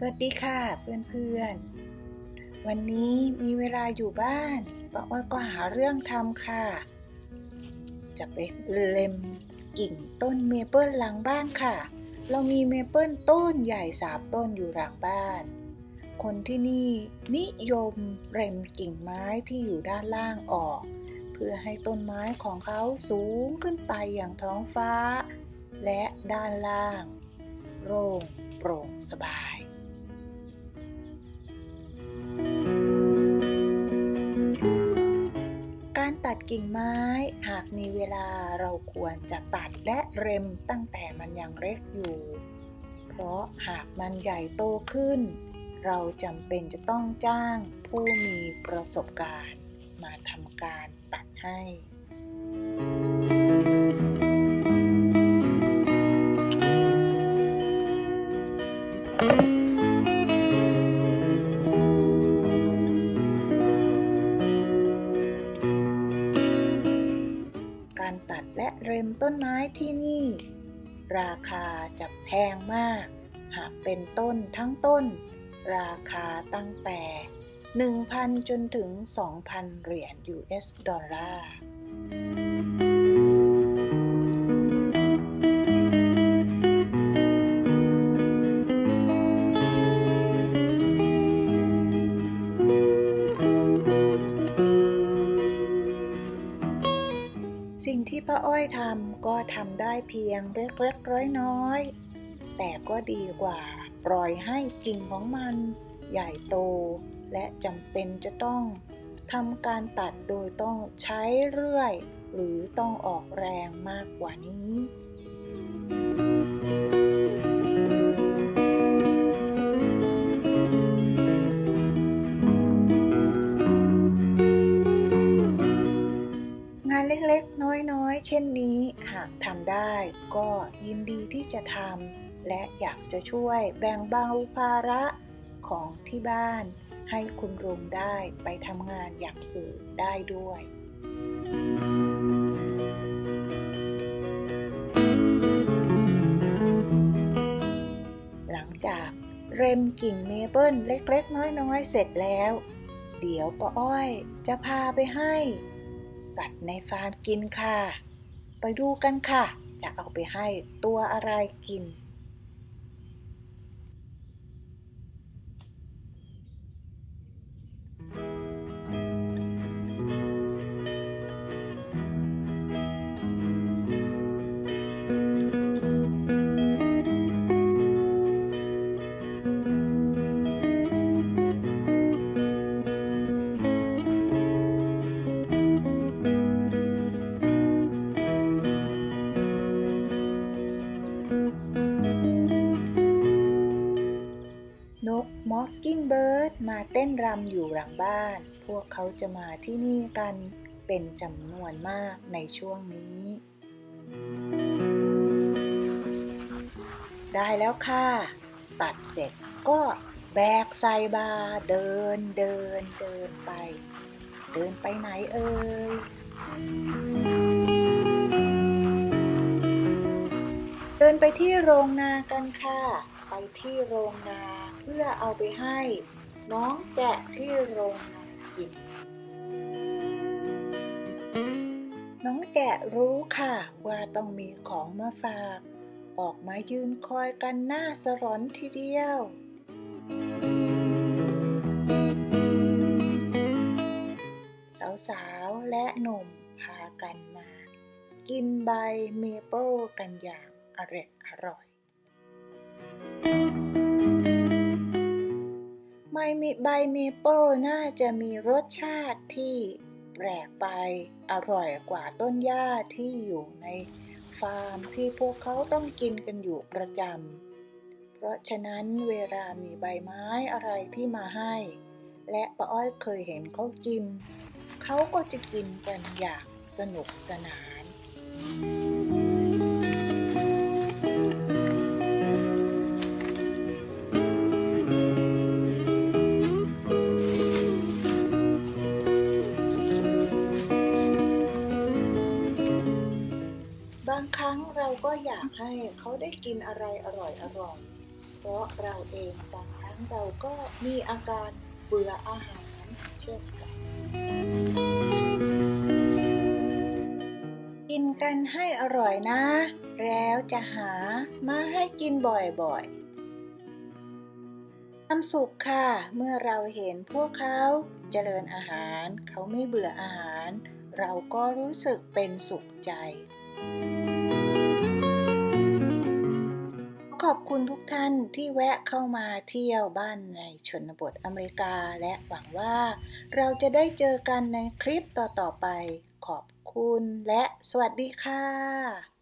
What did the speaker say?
สวัสดีค่ะเพื่อนๆ วันนี้มีเวลาอยู่บ้านป้าอ้อยก็หาเรื่องทำค่ะ จะไปเล็มกิ่งต้นเมเปิลหลังบ้านค่ะ เรามีเมเปิลต้นใหญ่สามต้นอยู่หลังบ้าน คนที่นี่นิยมเล็มกิ่งไม้ที่อยู่ด้านล่างออก เพื่อให้ต้นไม้ของเขาสูงขึ้นไปอย่างท้องฟ้า และด้านล่าง โล่งโปร่งสบาย กิ่งไม้ หากมีเวลาเราควรจะตัดและเร็มตั้งแต่มันยังเล็กอยู่ เพราะหากมันใหญ่โตขึ้น เราจำเป็นจะต้องจ้างผู้มีประสบการณ์ มาทำการตัดให้ เร็มต้นไม้ที่นี่ ราคาจะแพงมาก หากเป็นต้นทั้งต้น ราคาตั้งแต่ 1,000 จนถึง 2,000 เหรียญ US ดอลลาร์ งที่ป้าอ้อยทำก็ทำได้เพียงเล็กๆน้อยๆแต่ก็ดีกว่า ปล่อยให้กิ่งของมัน ใหญ่โต และจำเป็นจะต้องทำการตัดโดยต้องใช้เรื่อย หรือต้องออกแรงมากกว่านี้านเล็กๆ น้อยๆ เช่นนี้หากทำได้ก็ยินดีที่จะทำและอยากจะช่วยแบ่งเบาภาระของที่บ้าน ให้คุณลุงได้ไปทำงานอย่างอื่นได้ด้วย หลังจากเร็มกิ่งเมเปิลเล็กๆ น้อยๆ เสร็จแล้ว เดี๋ยวป้าอ้อยจะพาไปให้ สัตว์ในฟาร์มกินค่ะ ไปดูกันค่ะ จะเอาไปให้ตัวอะไรกินน กิ้งเบิร์ดมาเต้นรำอยู่หลังบ้าน พวกเขาจะมาที่นี่กันเป็นจำนวนมากในช่วงนี้ ได้แล้วค่ะ ตัดเสร็จก็แบกใส่บาเดินเดินเดินไป เดินไปไหนเอ่ย เดินไปที่โรงนากันค่ะ ไปที่โรงนาเพื่อเอาไปให้ น้องแกะที่โรงนากิน น้องแกะรู้ค่ะ ว่าต้องมีของมาฝาก ออกมายืนคอยกันหน้าสรอนทีเดียวสาวๆและหนุ่มพากันมา กินใบเมเปิลกันอย่าง อร่อยอร่อยใบเมใบเมเปิลน่าจะมีรสชาติที่แปลกไปอร่อยกว่าต้นหญ้าที่อยู่ในฟาร์มที่พวกเขาต้องกินกันอยู่ประจำ เพราะฉะนั้นเวลามีใบไม้อะไรที่มาให้ และป้าอ้อยเคยเห็นเขากิน เขาก็จะกินกันอย่างสนุกสนานบ อยากให้เขาได้กินอะไรอร่อยๆเพราะเราเองบางครั้งเราก็มีอาการเบื่ออาหารเช่นกันกินกันให้อร่อยนะ แล้วจะหามาให้กินบ่อยๆความสุขค่ะ เมื่อเราเห็นพวกเขาเจริญอาหาร เขาไม่เบื่ออาหาร เราก็รู้สึกเป็นสุขใจ ขอบคุณทุกท่านที่แวะเข้ามาเที่ยวบ้านในชนบทอเมริกา และหวังว่าเราจะได้เจอกันในคลิปต่อๆไป ขอบคุณและสวัสดีค่ะ